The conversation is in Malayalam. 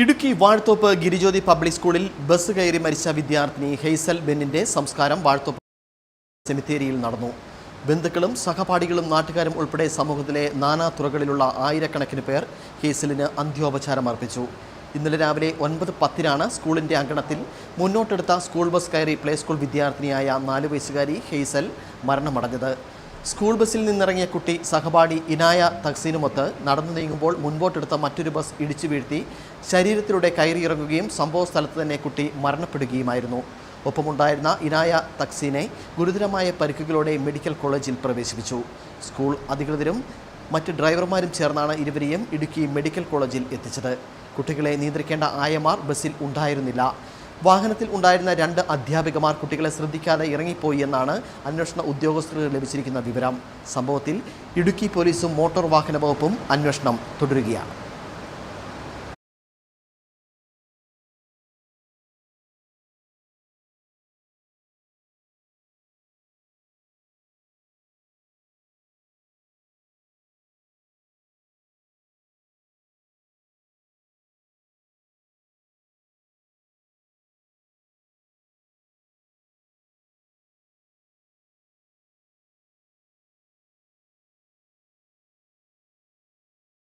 ഇടുക്കി വാഴത്തോപ്പ് ഗിരിജ്യോതി പബ്ലിക് സ്കൂളിൽ ബസ് കയറി മരിച്ച വിദ്യാർത്ഥിനി ഹെയ്സൽ ബെന്നിന്റെ സംസ്കാരം വാഴത്തോപ്പ് സെമിത്തേരിയിൽ നടന്നു. ബന്ധുക്കളും സഹപാഠികളും നാട്ടുകാരും ഉൾപ്പെടെ സമൂഹത്തിലെ നാനാ തുറകളിലുള്ള ആയിരക്കണക്കിന് പേർ ഹെയ്സലിന് അന്ത്യോപചാരം അർപ്പിച്ചു. ഇന്നലെ രാവിലെ ഒൻപത് പത്തിനാണ് സ്കൂളിന്റെ അങ്കണത്തിൽ മുന്നോട്ടെടുത്ത സ്കൂൾ ബസ് കയറി പ്ലേ സ്കൂൾ വിദ്യാർത്ഥിനിയായ നാല് വയസ്സുകാരി ഹെയ്സൽ മരണമടഞ്ഞത്. സ്കൂൾ ബസ്സിൽ നിന്നിറങ്ങിയ കുട്ടി സഹപാഠി ഇനായ തക്സീനുമൊത്ത് നടന്നു നീങ്ങുമ്പോൾ മുൻപോട്ടെടുത്ത മറ്റൊരു ബസ് ഇടിച്ചു വീഴ്ത്തി ശരീരത്തിലൂടെ കയറിയിറങ്ങുകയും സംഭവ സ്ഥലത്ത് തന്നെ കുട്ടി മരണപ്പെടുകയുമായിരുന്നു. ഒപ്പമുണ്ടായിരുന്ന ഇനായ തക്സീനെ ഗുരുതരമായ പരിക്കുകളോടെ മെഡിക്കൽ കോളേജിൽ പ്രവേശിപ്പിച്ചു. സ്കൂൾ അധികൃതരും മറ്റ് ഡ്രൈവർമാരും ചേർന്നാണ് ഇരുവരെയും ഇടുക്കി മെഡിക്കൽ കോളേജിൽ എത്തിച്ചത്. കുട്ടികളെ നിയന്ത്രിക്കേണ്ട ആയമാർ ബസ്സിൽ ഉണ്ടായിരുന്നില്ല. വാഹനത്തിൽ ഉണ്ടായിരുന്ന രണ്ട് അധ്യാപികമാർ കുട്ടികളെ ശ്രദ്ധിക്കാതെ ഇറങ്ങിപ്പോയി എന്നാണ് അന്വേഷണ ഉദ്യോഗസ്ഥർക്ക് ലഭിച്ചിരിക്കുന്ന വിവരം. സംഭവത്തിൽ ഇടുക്കി പോലീസും മോട്ടോർ വാഹന വകുപ്പും അന്വേഷണം തുടരുകയാണ്.